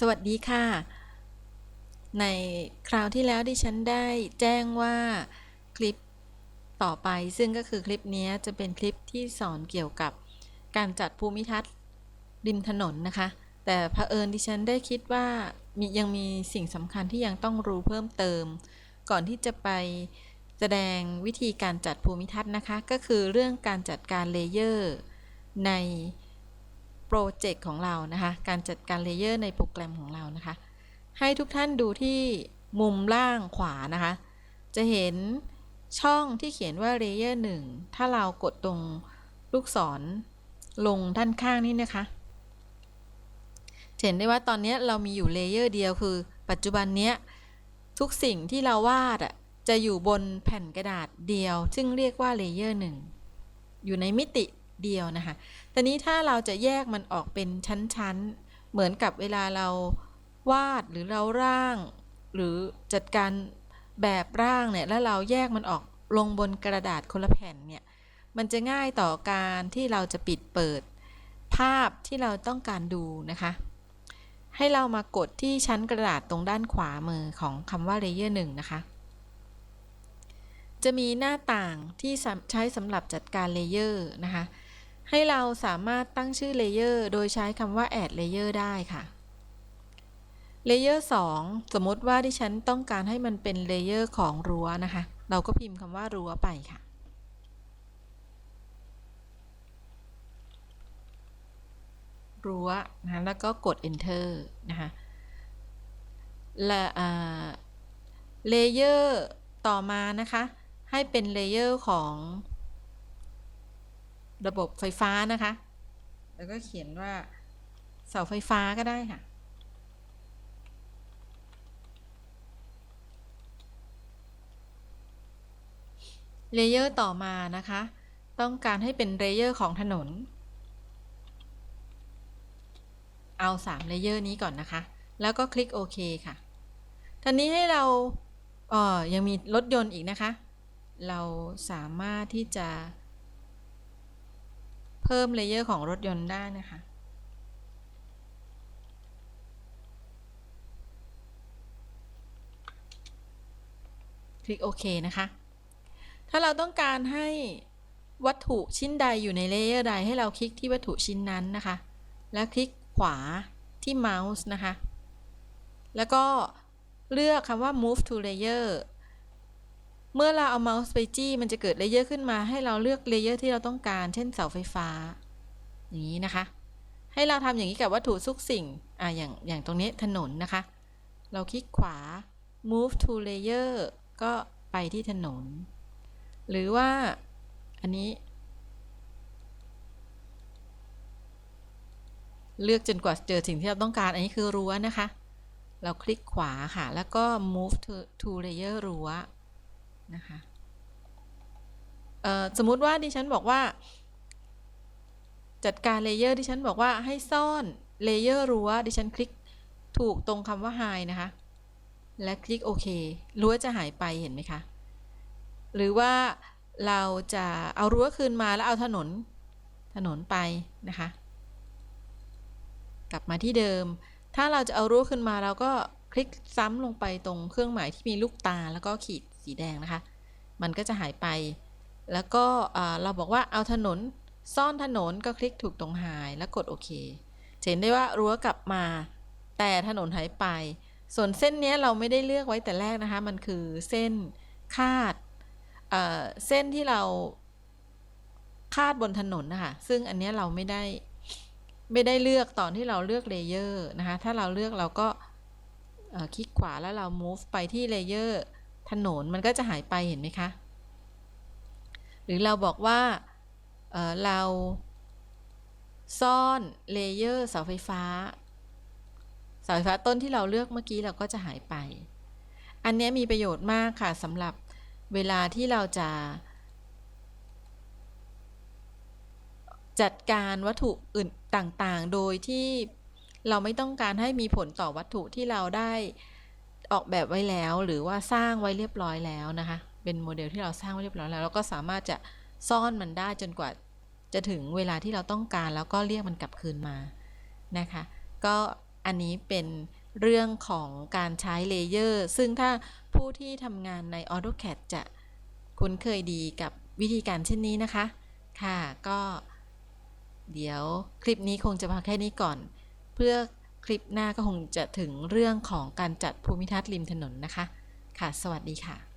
สวัสดีค่ะ ในคราวที่แล้วดิฉันได้แจ้งว่าคลิปต่อไปซึ่งก็คือคลิปนี้จะเป็นคลิปที่สอนเกี่ยวกับการจัดภูมิทัศน์ริมถนนนะคะ แต่เผอิญดิฉันได้คิดว่ามียังมีสิ่งสำคัญที่ยังต้องรู้เพิ่มเติม ก่อนที่จะไปแสดงวิธีการจัดภูมิทัศน์นะคะ ก็คือเรื่องการจัดการเลเยอร์ใน รเจกต์ของเรานะคะ การจัดการเลเยอร์ในโปรแกรมของเรานะคะ ให้ทุกท่านดูที่มุมล่างขวานะคะ จะเห็นช่องที่เขียนว่าเลเยอร์1ถ้าเรากดตรงลูกศรลงด้านข้างนี้นะคะ เห็นได้ว่าตอนนี้เรามีอยู่เลเยอร์เดียวคือ ปัจจุบันนี้ทุกสิ่งที่เราวาดอะจะอยู่บนแผ่นกระดาษเดียว ซึ่งเรียกว่าเลเยอร์1อยู่ในมิติ เดียวนะคะตอนนี้ถ้าเราจะแยกมันออกเป็นชั้นๆ เหมือนกับเวลาเราวาดหรือเราร่าง หรือจัดการแบบร่างเนี่ยแล้วเราแยกมันออกลงบนกระดาษคนละแผ่นเนี่ยมันจะง่ายต่อการที่เราจะปิดเปิดภาพที่เราต้องการดูนะคะ ให้เรามากดที่ชั้นกระดาษตรงด้านขวามือของคำว่า layer 1นะคะ จะมีหน้าต่างที่ใช้สำหรับจัดการเลเยอร์นะคะ ให้เราสามารถตั้งชื่อเลเยอร์โดยใช้คำว่า add layer ได้ค่ะเลเยอร์2สมมติว่าที่ฉันต้องการให้มันเป็นเลเยอร์ของรั้วนะคะ เราก็พิมพ์คำว่ารั้วไปค่ะ รั้วนะคะแล้วก็กด enter นะคะและเลเยอร์ต่อมานะคะ ให้เป็นเลเยอร์ของ ระบบไฟฟ้านะคะ แล้วก็เขียนว่าเสาไฟฟ้าก็ได้ค่ะ เลเยอร์ต่อมานะคะ ต้องการให้เป็นเลเยอร์ของถนน เอา3เลเยอร์นี้ก่อนนะคะ แล้วก็คลิกโอเคค่ะทีนี้ให้เราเออยังมีรถยนต์อีกนะคะ เราสามารถที่จะ เพิ่มเลเยอร์ของรถยนต์ได้นะคะคลิกโอเคนะคะ ถ้าเราต้องการให้วัตถุชิ้นใดอยู่ในเลเยอร์ใดให้เราคลิกที่วัตถุชิ้นนั้นนะคะ แล้วคลิกขวาที่เมาส์นะคะ แล้วก็เลือกคำว่า move to layer เมื่อเราเอาเมาส์ไปจี้มันจะเกิดเลเยอร์ขึ้นมาให้เราเลือกเลเยอร์ที่เราต้องการ เช่นเสาไฟฟ้า อย่างนี้นะคะ ให้เราทำอย่างนี้กับวัตถุทุกสิ่งอ่าอย่างอย่างตรงนี้ถนนนะคะ เราคลิกขวา move to layer ก็ไปที่ถนน หรือว่าอันนี้ เลือกจนกว่าเจอสิ่งที่เราต้องการ อันนี้คือรั้วนะคะ เราคลิกขวาค่ะ แล้วก็ move to, to layer รั้ว นะคะสมมุติว่าดิฉันบอกว่า จัดการเลเยอร์ดิฉันบอกว่าให้ซ่อนเลเยอร์รั้วดิฉันคลิกถูกตรงคำว่า hide นะคะ และคลิกโอเครั้วจะหายไปเห็นไหมคะหรือว่าเราจะเอารั้วคืนมาแล้วเอาถนนถนนไปนะคะ กลับมาที่เดิม ถ้าเราจะเอารั้วขึ้นมาเราก็คลิกซ้ำลงไปตรงเครื่องหมายที่มีลูกตาแล้วก็ขีด สีแดงนะคะ มันก็จะหายไป แล้วก็เราบอกว่าเอาถนนซ่อนถนนก็คลิกถูกตรงหายแล้วกดโอเคเห็นได้ว่ารั้วกลับมา แต่ถนนหายไป ส่วนเส้นนี้เราไม่ได้เลือกไว้แต่แรกนะคะ มันคือเส้นคาดเเส้นที่เราคาดบนถนนนะคะ ซึ่งอันนี้เราไม่ได้ไม่ได้เลือกตอนที่เราเลือกเลเยอร์นะคะ ถ้าเราเลือกเราก็คลิกขวาแล้วเรา move ไปที่เลเยอร์ ถนนมันก็จะหายไปเห็นไหมคะ หรือเราบอกว่าเเราซ่อนเลเยอร์เสาไฟฟ้าเสาไฟฟ้าต้นที่เราเลือกเมื่อกี้เราก็จะหายไป อันนี้มีประโยชน์มากค่ะสำหรับเวลาที่เราจะ จัดการวัตถุอื่นต่างๆ โดยที่เราไม่ต้องการให้มีผลต่อวัตถุที่เราได้ ออกแบบไว้แล้ว หรือว่าสร้างไว้เรียบร้อยแล้วนะคะ เป็นโมเดลที่เราสร้างไว้เรียบร้อยแล้วเราก็สามารถจะซ่อนมันได้จนกว่าจะถึงเวลาที่เราต้องการแล้วก็เรียกมันกลับคืนมานะคะ ก็อันนี้เป็นเรื่องของการใช้เลเยอร์ซึ่งถ้าผู้ที่ทำงานใน AutoCAD จะคุ้นเคยดีกับวิธีการเช่นนี้นะคะ ค่ะก็เดี๋ยวคลิปนี้คงจะพอแค่นี้ก่อน เพื่อ คลิปหน้าก็คงจะถึงเรื่องของการจัดภูมิทัศน์ริมถนนนะคะ ค่ะ สวัสดีค่ะ